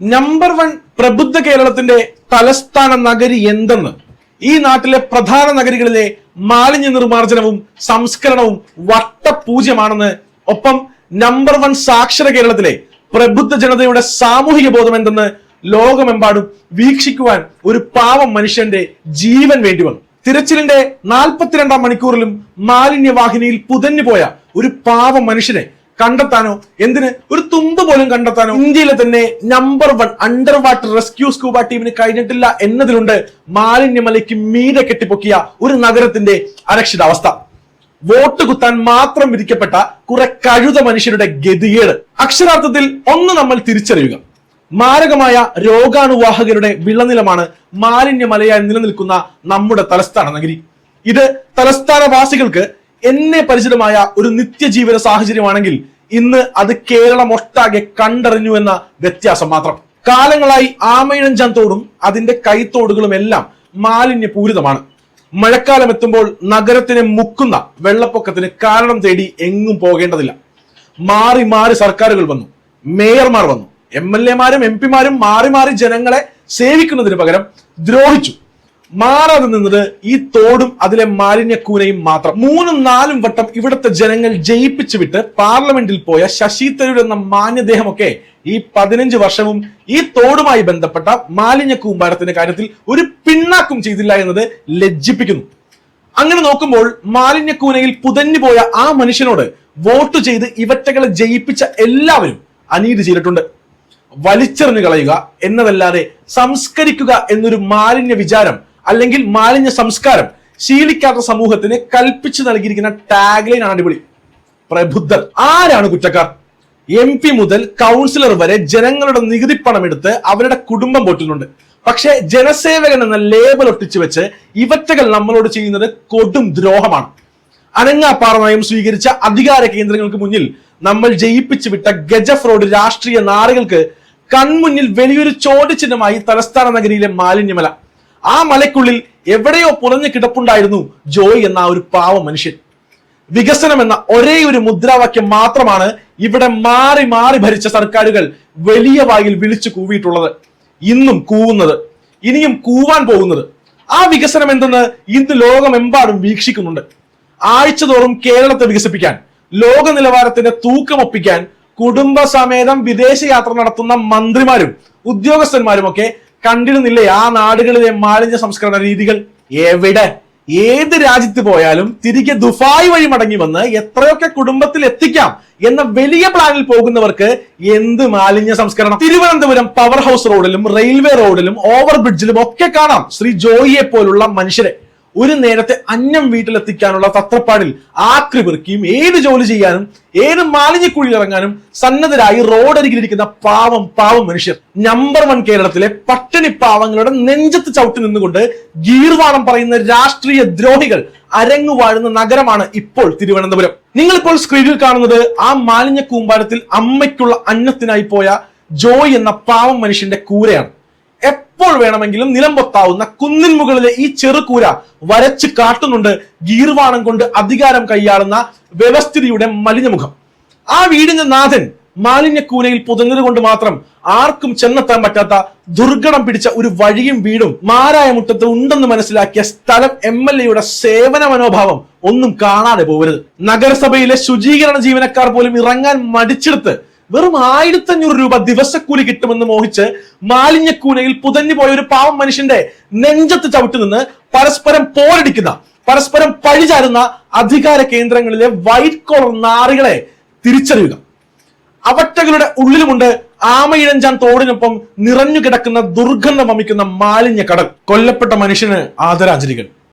Number one പ്രബുദ്ധ കേരളത്തിന്റെ തലസ്ഥാന നഗരി എന്തെന്ന്? ഈ നാട്ടിലെ പ്രധാന നഗരികളിലെ മാലിന്യ നിർമ്മാർജനവും സംസ്കരണവും വട്ടപൂജ്യമാണെന്ന്. ഒപ്പം നമ്പർ വൺ സാക്ഷര കേരളത്തിലെ പ്രബുദ്ധ ജനതയുടെ സാമൂഹിക ബോധം എന്തെന്ന് ലോകമെമ്പാടും വീക്ഷിക്കുവാൻ ഒരു പാവം മനുഷ്യന്റെ ജീവൻ വേണ്ടി വന്നു. തിരച്ചിലിന്റെ നാൽപ്പത്തിരണ്ടാം മണിക്കൂറിലും മാലിന്യവാഹിനിയിൽ പുതഞ്ഞുപോയ ഒരു പാവം മനുഷ്യനെ കണ്ടെത്താനോ? എന്തിന്? ഒരു തുമ്പ് പോലും കണ്ടെത്താനോ? ഇന്ത്യയിലെ തന്നെ number one under water rescue scuba ടീമിന് കഴിഞ്ഞിട്ടില്ല എന്നതിലുണ്ട് മാലിന്യമലയ്ക്ക് മീതെ കെട്ടിപ്പൊക്കിയ ഒരു നഗരത്തിന്റെ അരക്ഷിതാവസ്ഥ. വോട്ട് കുത്താൻ മാത്രം വിധിക്കപ്പെട്ട കുറെ കഴുത മനുഷ്യരുടെ ഗതികേട്. അക്ഷരാർത്ഥത്തിൽ ഒന്ന് നമ്മൾ തിരിച്ചറിയുക. മാരകമായ രോഗാണുവാഹകരുടെ വിളനിലമാണ് മാലിന്യമലയായി നിലനിൽക്കുന്ന നമ്മുടെ തലസ്ഥാന നഗരി. ഇത് തലസ്ഥാനവാസികൾക്ക് എന്നെ പരിചിതമായ ഒരു നിത്യജീവന സാഹചര്യമാണെങ്കിൽ ഇന്ന് അത് കേരളം ഒട്ടാകെ കണ്ടറിഞ്ഞു എന്ന വ്യത്യാസം മാത്രം. കാലങ്ങളായി ആമയിഴഞ്ചാൻ തോടും അതിന്റെ കൈത്തോടുകളും എല്ലാം മാലിന്യപൂരിതമാണ്. മഴക്കാലം എത്തുമ്പോൾ നഗരത്തിനെ മുക്കുന്ന വെള്ളപ്പൊക്കത്തിന് കാരണം തേടി എങ്ങും പോകേണ്ടതില്ല. മാറി മാറി സർക്കാരുകൾ വന്നു. മേയർമാർ വന്നു. എം എൽ എമാരും എം പിമാരും മാറി മാറി ജനങ്ങളെ സേവിക്കുന്നതിന് പകരം ദ്രോഹിച്ചു. മാറാതെ നിന്നത് ഈ തോടും അതിലെ മാലിന്യക്കൂനയും മാത്രം. മൂന്നും നാലും വട്ടം ഇവിടുത്തെ ജനങ്ങൾ ജയിപ്പിച്ചു വിട്ട് പാർലമെന്റിൽ പോയ ശശി തരൂർ എന്ന മാന്യദേഹമൊക്കെ ഈ പതിനഞ്ച് വർഷവും ഈ തോടുമായി ബന്ധപ്പെട്ട മാലിന്യക്കൂമ്പാരത്തിന്റെ കാര്യത്തിൽ ഒരു പിണ്ണാക്കും ചെയ്തില്ല എന്നത് ലജ്ജിപ്പിക്കുന്നു. അങ്ങനെ നോക്കുമ്പോൾ മാലിന്യക്കൂനയിൽ പുതഞ്ഞു പോയ ആ മനുഷ്യനോട് വോട്ട് ചെയ്ത് ഇവറ്റകളെ ജയിപ്പിച്ച എല്ലാവരും അനീതി ചെയ്തിട്ടുണ്ട്. വലിച്ചെറിഞ്ഞു കളയുക എന്നതല്ലാതെ സംസ്കരിക്കുക എന്നൊരു മാലിന്യ വിചാരം അല്ലെങ്കിൽ മാലിന്യ സംസ്കാരം ശീലിക്കാത്ത സമൂഹത്തിന് കൽപ്പിച്ചു നൽകിയിരിക്കുന്ന ടാഗ്ലൈൻ ആണ് അടിപൊളി. പ്രബുദ്ധർ. ആരാണ് കുറ്റക്കാർ? എം പി മുതൽ കൗൺസിലർ വരെ ജനങ്ങളുടെ നികുതി പണം എടുത്ത് അവരുടെ കുടുംബം പോറ്റുന്നുണ്ട്. പക്ഷെ ജനസേവകൻ എന്ന ലേബൽ ഒട്ടിച്ചു വെച്ച് ഇവറ്റകൾ നമ്മളോട് ചെയ്യുന്നത് കൊടും ദ്രോഹമാണ്. അനങ്ങാപ്പാറ നയം സ്വീകരിച്ച അധികാര കേന്ദ്രങ്ങൾക്ക് മുന്നിൽ നമ്മൾ ജയിപ്പിച്ചു വിട്ട ഗജ ഫ്രോഡ് രാഷ്ട്രീയ നാറികൾക്ക് കൺമുന്നിൽ വലിയൊരു ചോദ്യചിഹ്നമായി തലസ്ഥാന നഗരിയിലെ മാലിന്യമല. ആ മലയ്ക്കുള്ളിൽ എവിടെയോ പുറഞ്ഞു കിടപ്പുണ്ടായിരുന്നു ജോയ് എന്ന ഒരു പാവ മനുഷ്യൻ. വികസനം എന്ന ഒരേ ഒരു മുദ്രാവാക്യം മാത്രമാണ് ഇവിടെ മാറി മാറി ഭരിച്ച സർക്കാരുകൾ വലിയ വായിൽ വിളിച്ചു കൂവിയിട്ടുള്ളത്. ഇന്നും കൂവുന്നത് ഇനിയും കൂവാൻ പോകുന്നത്. ആ വികസനം എന്തെന്ന് ഇന്ന് ലോകമെമ്പാടും വീക്ഷിക്കുന്നുണ്ട്. ആഴ്ചതോറും കേരളത്തെ വികസിപ്പിക്കാൻ ലോക നിലവാരത്തിന്റെ തൂക്കമൊപ്പിക്കാൻ കുടുംബസമേതം വിദേശയാത്ര നടത്തുന്ന മന്ത്രിമാരും ഉദ്യോഗസ്ഥന്മാരും ഒക്കെ കണ്ടിരുന്നില്ലേ ആ നാടുകളിലെ മാലിന്യ സംസ്കരണ രീതികൾ എവിടെ? ഏത് രാജ്യത്ത് പോയാലും തിരികെ ദുഫായ് വഴി മടങ്ങി വന്ന് എത്രയൊക്കെ കുടുംബത്തിൽ എത്തിക്കാം എന്ന വലിയ പ്ലാനിൽ പോകുന്നവർക്ക് എന്ത് മാലിന്യ സംസ്കരണം? തിരുവനന്തപുരം പവർ ഹൗസ് റോഡിലും റെയിൽവേ റോഡിലും ഓവർ ബ്രിഡ്ജിലും ഒക്കെ കാണാം. ശ്രീ ജോയിയെ പോലുള്ള മനുഷ്യരെ. ഒരു നേരത്തെ അന്നം വീട്ടിലെത്തിക്കാനുള്ള തത്രപ്പാടിൽ ആക്രി പെറുക്കിയും ഏത് ജോലി ചെയ്യാനും ഏത് മാലിന്യക്കുഴി ഇറങ്ങാനും സന്നദ്ധരായി റോഡരികിലിരിക്കുന്ന പാവം പാവം മനുഷ്യർ. നമ്പർ വൺ കേരളത്തിലെ പട്ടിണി പാവങ്ങളുടെ നെഞ്ചത്ത് ചവിട്ടി നിന്നുകൊണ്ട് ഗീർവാണം പറയുന്ന രാഷ്ട്രീയ ദ്രോഹികൾ അരങ്ങു വാഴുന്ന നഗരമാണ് ഇപ്പോൾ തിരുവനന്തപുരം. നിങ്ങളിപ്പോൾ സ്ക്രീനിൽ കാണുന്നത് ആ മാലിന്യ കൂമ്പാരത്തിൽ അമ്മയ്ക്കുള്ള അന്നത്തിനായി പോയ ജോയ് എന്ന പാവം മനുഷ്യന്റെ കൂരയാണ്. എപ്പോൾ വേണമെങ്കിലും നിലംപൊത്താവുന്ന കുന്നിൻ മുകളിലെ ഈ ചെറുകൂര വരച്ച് കാട്ടുന്നുണ്ട് ഗീർവാണം കൊണ്ട് അധികാരം കൈയാളുന്ന വ്യവസ്ഥിതിയുടെ മലിനമുഖം. ആ വീടിന്റെ നാഥൻ മാലിന്യക്കൂനയിൽ പുതഞ്ഞത് കൊണ്ട് മാത്രം ആർക്കും ചെന്നെത്താൻ പറ്റാത്ത ദുർഘടം പിടിച്ച ഒരു വഴിയും വീടും മാരായ മുറ്റത്ത് ഉണ്ടെന്ന് മനസ്സിലാക്കിയ സ്ഥലം എം എൽ എയുടെ സേവന മനോഭാവം ഒന്നും കാണാതെ പോകരുത് നഗരസഭയിലെ ശുചീകരണ ജീവനക്കാർ പോലും ഇറങ്ങാൻ മടിച്ചെടുത്ത് വെറും ആയിരത്തഞ്ഞൂറ് രൂപ ദിവസക്കൂലി കിട്ടുമെന്ന് മോഹിച്ച് മാലിന്യക്കൂനയിൽ പുതഞ്ഞു പോയ ഒരു പാവം മനുഷ്യന്റെ നെഞ്ചത്ത് ചവിട്ടി നിന്ന് പരസ്പരം പോരടിക്കുന്ന പരസ്പരം പഴിചാരുന്ന അധികാര കേന്ദ്രങ്ങളിലെ വൈറ്റ് കോളർ നാറികളെ തിരിച്ചറിയുക. അവറ്റകളുടെ ഉള്ളിലുമുണ്ട് ആമയിഴഞ്ചാൻ തോടിനൊപ്പം നിറഞ്ഞു കിടക്കുന്ന ദുർഗന്ധം വമിക്കുന്ന മാലിന്യ കടൽ കൊല്ലപ്പെട്ട മനുഷ്യന് ആദരാഞ്ജലികൾ.